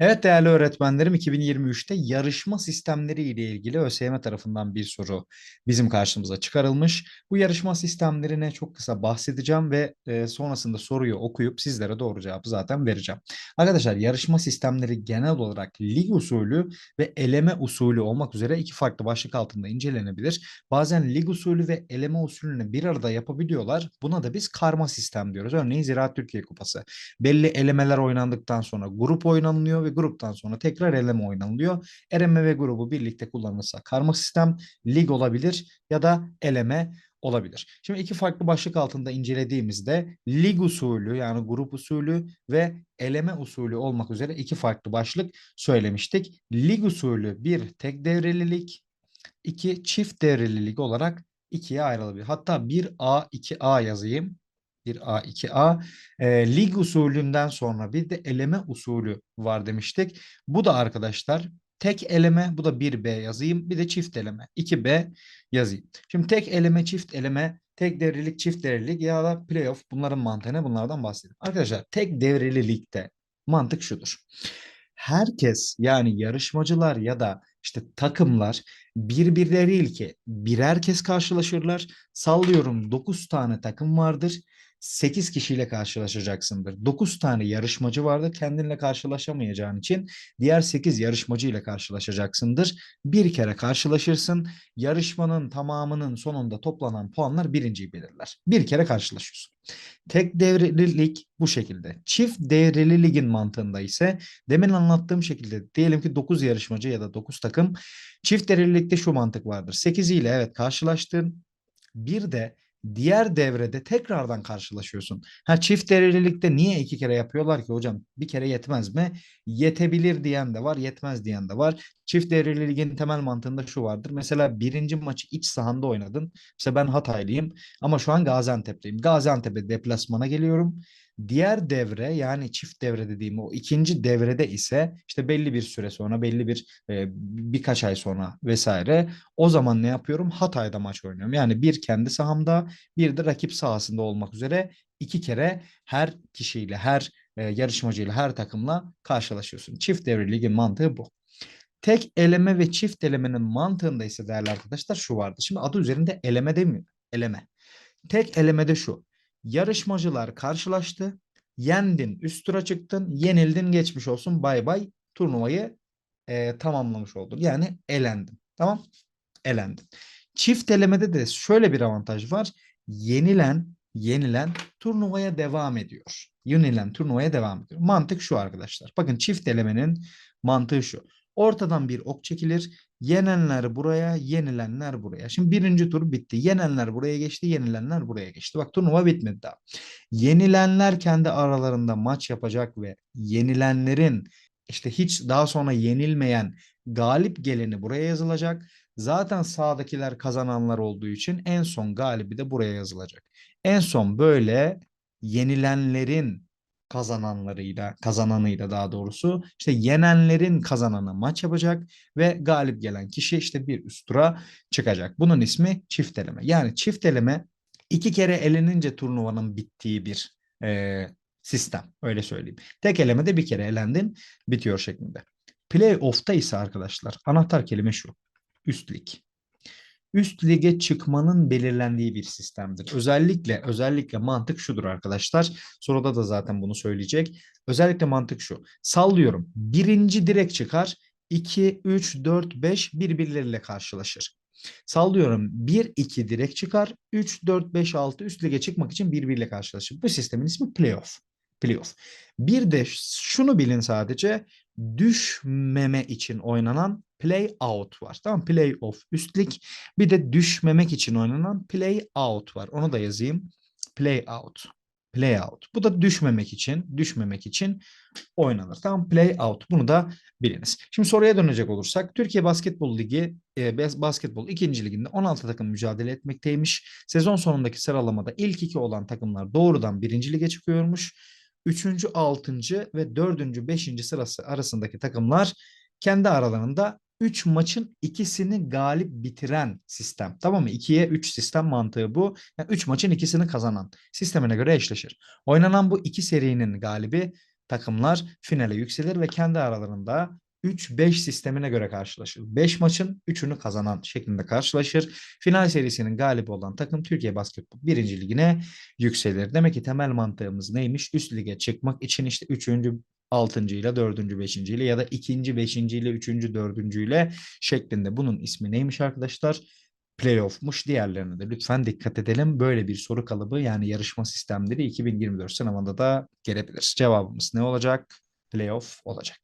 Evet değerli öğretmenlerim 2023'te yarışma sistemleri ile ilgili ÖSYM tarafından bir soru bizim karşımıza çıkarılmış. Bu yarışma sistemlerine çok kısa bahsedeceğim ve e, sonrasında soruyu okuyup sizlere doğru cevabı zaten vereceğim. Arkadaşlar yarışma sistemleri genel olarak lig usulü ve eleme usulü olmak üzere iki farklı başlık altında incelenebilir. Bazen lig usulü ve eleme usulünü bir arada yapabiliyorlar. Buna da biz karma sistem diyoruz. Örneğin Ziraat Türkiye Kupası. Belli elemeler oynandıktan sonra grup oynanılıyor ve gruptan sonra tekrar eleme oynanılıyor. Eleme ve grubu birlikte kullanılırsa karma sistem lig olabilir ya da eleme olabilir. Şimdi iki farklı başlık altında incelediğimizde lig usulü yani grup usulü ve eleme usulü olmak üzere iki farklı başlık söylemiştik. Lig usulü bir tek devrelilik, iki çift devrelilik olarak ikiye ayrılabilir. Hatta 1A, 2A yazayım. 1A, 2A. E, lig usulünden sonra bir de eleme usulü var demiştik. Bu da arkadaşlar tek eleme, bu da 1B yazayım. Bir de çift eleme, 2B yazayım. Şimdi tek eleme, çift eleme, tek devrelik, çift devrelik ya da playoff bunların mantığını bunlardan bahsedelim. Arkadaşlar tek devreli ligde mantık şudur. Herkes yani yarışmacılar ya da işte takımlar birbirleriyle birer kez karşılaşırlar. Sallıyorum 9 tane takım vardır. 8 kişiyle karşılaşacaksındır. 9 tane yarışmacı vardır. Kendinle karşılaşamayacağın için diğer 8 yarışmacı ile karşılaşacaksındır. Bir kere karşılaşırsın. Yarışmanın tamamının sonunda toplanan puanlar birinciyi belirler. Bir kere karşılaşıyorsun. Tek devreli lig bu şekilde. Çift devreli ligin mantığında ise demin anlattığım şekilde diyelim ki 9 yarışmacı ya da 9 takım çift devreli şu mantık vardır. 8 ile evet karşılaştın. Bir de diğer devrede tekrardan karşılaşıyorsun. Ha çift devrelilikte niye iki kere yapıyorlar ki hocam? Bir kere yetmez mi? Yetebilir diyen de var, yetmez diyen de var. Çift devreliligin temel mantığında şu vardır. Mesela birinci maçı iç sahanda oynadın. Mesela ben Hataylıyım ama şu an Gaziantep'teyim. Gaziantep'e deplasmana geliyorum. Diğer devre yani çift devre dediğim o ikinci devrede ise işte belli bir süre sonra belli bir e, birkaç ay sonra vesaire o zaman ne yapıyorum? Hatay'da maç oynuyorum. Yani bir kendi sahamda bir de rakip sahasında olmak üzere iki kere her kişiyle her e, yarışmacıyla her takımla karşılaşıyorsun. Çift devre ligin mantığı bu. Tek eleme ve çift elemenin mantığında ise değerli arkadaşlar şu vardı. Şimdi adı üzerinde eleme demiyor. Eleme. Tek elemede şu. Yarışmacılar karşılaştı. Yendin, üst tura çıktın, yenildin, geçmiş olsun. Bay bay. Turnuvayı e, tamamlamış oldun. Yani elendin. Tamam? Elendin. Çift elemede de şöyle bir avantaj var. Yenilen, yenilen turnuvaya devam ediyor. Yenilen turnuvaya devam ediyor. Mantık şu arkadaşlar. Bakın çift elemenin mantığı şu. Ortadan bir ok çekilir. Yenenler buraya, yenilenler buraya. Şimdi birinci tur bitti. Yenenler buraya geçti, yenilenler buraya geçti. Bak turnuva bitmedi daha. Yenilenler kendi aralarında maç yapacak ve yenilenlerin işte hiç daha sonra yenilmeyen galip geleni buraya yazılacak. Zaten sağdakiler kazananlar olduğu için en son galibi de buraya yazılacak. En son böyle yenilenlerin kazananlarıyla, kazananıyla daha doğrusu işte yenenlerin kazananı maç yapacak ve galip gelen kişi işte bir üst tura çıkacak. Bunun ismi çift eleme. Yani çift eleme iki kere elenince turnuvanın bittiği bir e, sistem. Öyle söyleyeyim. Tek elemede bir kere elendin bitiyor şeklinde. Playoff'ta ise arkadaşlar anahtar kelime şu. Üst üst lige çıkmanın belirlendiği bir sistemdir. Özellikle özellikle mantık şudur arkadaşlar. Soruda da zaten bunu söyleyecek. Özellikle mantık şu. Sallıyorum. Birinci direkt çıkar. 2, 3, 4, 5 birbirleriyle karşılaşır. Sallıyorum 1, 2 direkt çıkar. 3, 4, 5, 6 üst lige çıkmak için birbiriyle karşılaşır. Bu sistemin ismi playoff. Playoff. Bir de şunu bilin sadece düşmeme için oynanan play out var. Tamam play off üstlük. Bir de düşmemek için oynanan play out var. Onu da yazayım. Play out. Play out. Bu da düşmemek için, düşmemek için oynanır. Tamam play out. Bunu da biliniz. Şimdi soruya dönecek olursak Türkiye Basketbol Ligi e, basketbol 2. liginde 16 takım mücadele etmekteymiş. Sezon sonundaki sıralamada ilk iki olan takımlar doğrudan 1. lige çıkıyormuş. 3. 6. ve 4. 5. sırası arasındaki takımlar kendi aralarında 3 maçın ikisini galip bitiren sistem. Tamam mı? 2'ye 3 sistem mantığı bu. Yani 3 maçın ikisini kazanan sistemine göre eşleşir. Oynanan bu iki serinin galibi takımlar finale yükselir ve kendi aralarında 3-5 sistemine göre karşılaşır. 5 maçın 3'ünü kazanan şeklinde karşılaşır. Final serisinin galibi olan takım Türkiye Basketbol 1. Ligine yükselir. Demek ki temel mantığımız neymiş? Üst lige çıkmak için işte 3. 6. ile 4. 5. ile ya da 2. 5. ile 3. 4. ile şeklinde bunun ismi neymiş arkadaşlar? Playoff'muş. Diğerlerine de lütfen dikkat edelim. Böyle bir soru kalıbı yani yarışma sistemleri 2024 sınavında da gelebilir. Cevabımız ne olacak? Playoff olacak.